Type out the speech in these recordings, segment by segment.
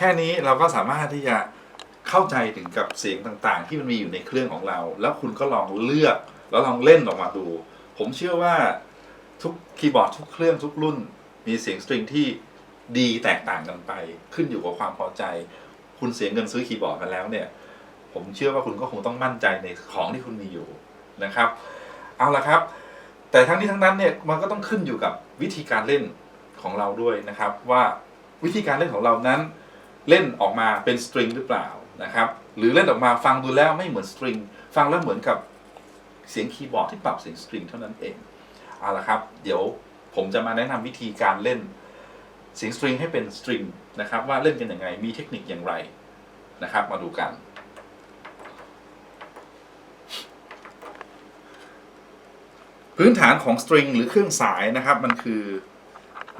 ค่นี้เราก็สามารถที่จะเข้าใจถึงกับเสียงต่างๆ ที่มันมีอยู่ในเครื่องของเรา แล้วคุณก็ลองเลือกแล้วลองเล่นออกมาดู ผมเชื่อว่าทุกคีย์บอร์ดทุกเครื่องทุกรุ่น มีเสียงสตริงที่ดีแตกต่างกันไป ขึ้นอยู่กับความพอใจ คุณเสียเงินซื้อคีย์บอร์ดมาแล้วเนี่ย ผมเชื่อว่าคุณก็คงต้องมั่นใจในของที่คุณมีอยู่นะครับ เอาละครับ แต่ทั้งนี้ทั้งนั้นเนี่ยมันก็ต้องขึ้นอยู่กับวิธีการเล่นของเราด้วยนะครับ ว่าวิธีการเล่นของเรานั้น เล่นออกมาเป็นสตริงหรือเปล่านะครับหรือเล่นออกมาฟังดูแล้วไม่เหมือนสตริงฟังแล้วเหมือนกับเสียงคีย์บอร์ดที่ปรับเสียงสตริงเท่านั้นเองเอาละครับเดี๋ยวผมจะมาแนะนำวิธีการเล่นเสียงสตริงให้เป็นสตริงนะครับว่าเล่นกันยังไงมีเทคนิคอย่างไรนะครับมาดูกันพื้นฐานของสตริงหรือเครื่องสายนะครับมันคือ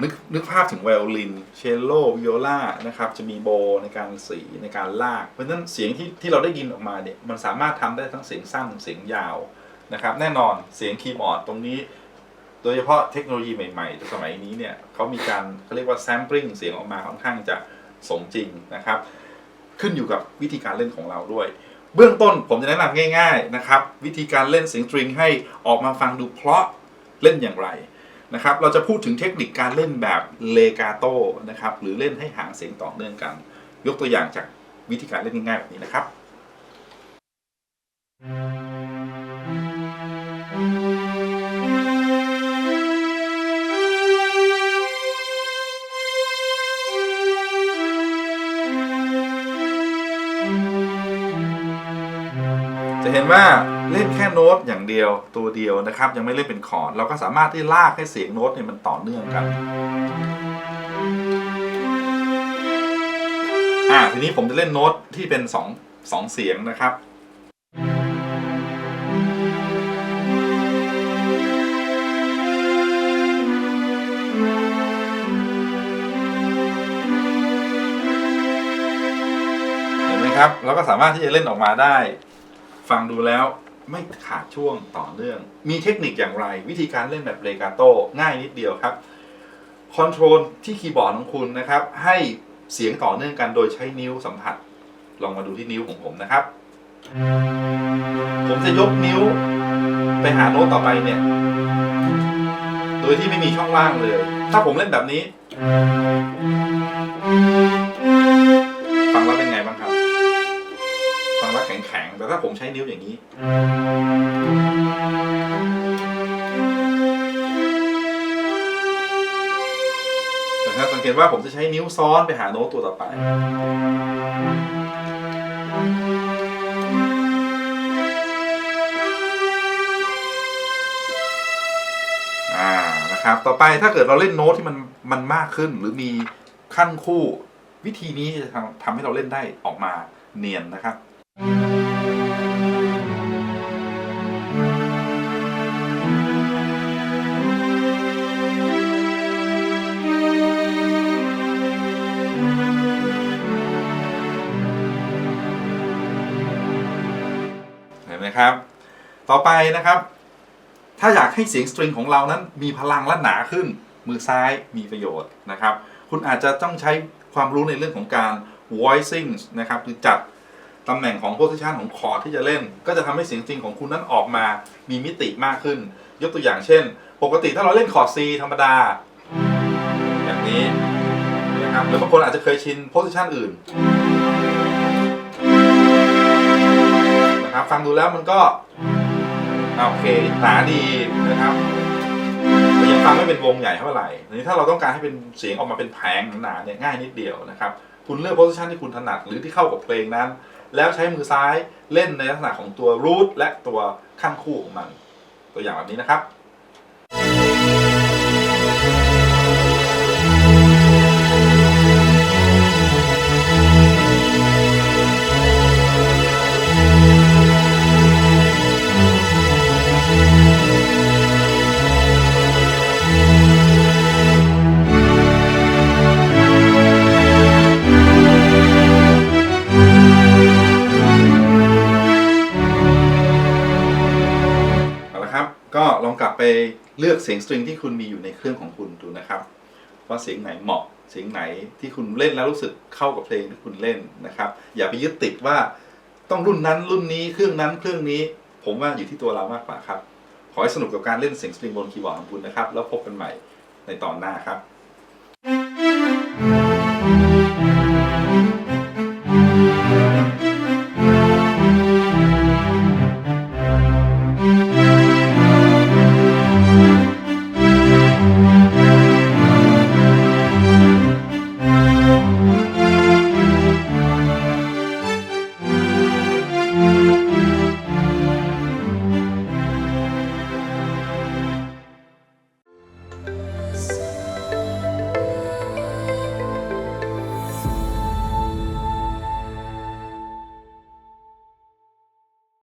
นึกนึกภาพถึงไวโอลิน เชลโลวิโอลานะครับ จะมีโบในการสีในการลาก เพราะฉะนั้นเสียงที่ที่เราได้ยินออกมาเนี่ย มันสามารถทำได้ทั้งเสียงสั้นเสียงยาวนะครับ แน่นอนเสียงคีย์บอร์ดตรงนี้ โดยเฉพาะเทคโนโลยีใหม่ๆ สมัยนี้เนี่ยเขามีการเขาเรียกว่าแซม p ลิ n งเสียงออกมาค่อนข้างจะสมจริงนะครับ ขึ้นอยู่กับวิธีการเล่นของเราด้วย เบื้องต้นผมจะแนะนำง่าย ๆนะครับ วิธีการเล่นเสียงสตริงให้ออกมาฟังดูเพราะเล่นอย่างไร นะครับ เราจะพูดถึงเทคนิคการเล่นแบบเลกาโตนะครับ หรือเล่นให้หางเสียงต่อเนื่องกัน ยกตัวอย่างจากวิธีการเล่นง่ายๆแบบนี้นะครับจะ เห็นว่าเล่นแค่โน้ตอย่างเดียวตัวเดียวนะครับ ยังไม่เล่นเป็นคอร์ดเราก็สามารถที่ลากให้เสียงโน้ตเนี่ยมันต่อเนื่องกันอ่าทีนี้ผมจะเล่นโน้ตที่เป็นสองสองเสียงนะครับเห็นไหมครับเราก็สามารถที่จะเล่นออกมาได้ ฟังดูแล้วไม่ขาดช่วงต่อเนื่อง มีเทคนิคอย่างไร วิธีการเล่นแบบเลกาโต้ง่ายนิดเดียวครับคอนโทรลที่คีย์บอร์ดของคุณนะครับ ให้เสียงต่อเนื่องกันโดยใช้นิ้วสัมผัส ลองมาดูที่นิ้วของผมนะครับ ผมจะยกนิ้วไปหาโน้ตต่อไปเนี่ย โดยที่ไม่มีช่องว่างเลย ถ้าผมเล่นแบบนี้ ใช้นิ้วอย่างนี้ นะครับสังเกตว่าผมจะใช้นิ้วซ้อนไปหาโน้ตตัวต่อไป อ่า นะครับ ต่อไปถ้าเกิดเราเล่นโน้ตที่มันมันมากขึ้นหรือมีขั้นคู่ วิธีนี้จะทำทำให้เราเล่นได้ออกมาเนียนนะครับ นไหมครับ ต่อไปนะครับ ถ้าอยากให้เสียงสตริงของเรานั้นมีพลังและหนาขึ้น มือซ้ายมีประโยชน์นะครับ คุณอาจจะต้องใช้ความรู้ในเรื่องของการ voicing นะครับคือจัดตำแหน่งของ position ของคอร์ดที่จะเล่น ก็จะทำให้เสียงจริงของคุณนั้นออกมามีมิติมากขึ้น ยกตัวอย่างเช่น ปกติถ้าเราเล่นคอร์ด C ธรรมดา อย่างนี้นะครับหรือบางคนอาจจะเคยชิน position อื่น ฟังดูแล้วมันก็โอเคหนาดีนะครับแต่ยังฟังไม่เป็นวงใหญ่เท่าไหร่ทีนี้ถ้าเราต้องการให้เป็นเสียงออกมาเป็นแผงหนาเนี่ยง่ายนิดเดียวนะครับ คุณเลือกโพสิชันที่คุณถนัดหรือที่เข้ากับเพลงนั้น แล้วใช้มือซ้ายเล่นในลักษณะของตัวรูทและตัวขั้นคู่ของมัน ตัวอย่างแบบนี้นะครับ เอาละครับ ก็ลองกลับไปเลือกเสียงสตริงที่คุณมีอยู่ในเครื่องของคุณดูนะครับ ว่าเสียงไหนเหมาะเสียงไหนที่คุณเล่นแล้วรู้สึกเข้ากับเพลงที่คุณเล่นนะครับ อย่าไปยึดติดว่าต้องรุ่นนั้นรุ่นนี้เครื่องนั้นเครื่องนี้ ผมว่าอยู่ที่ตัวเรามากกว่าครับ ขอให้สนุกกับการเล่นเสียงสตริงบนคีย์บอร์ดของคุณนะครับ แล้วพบกันใหม่ในตอนหน้าครับ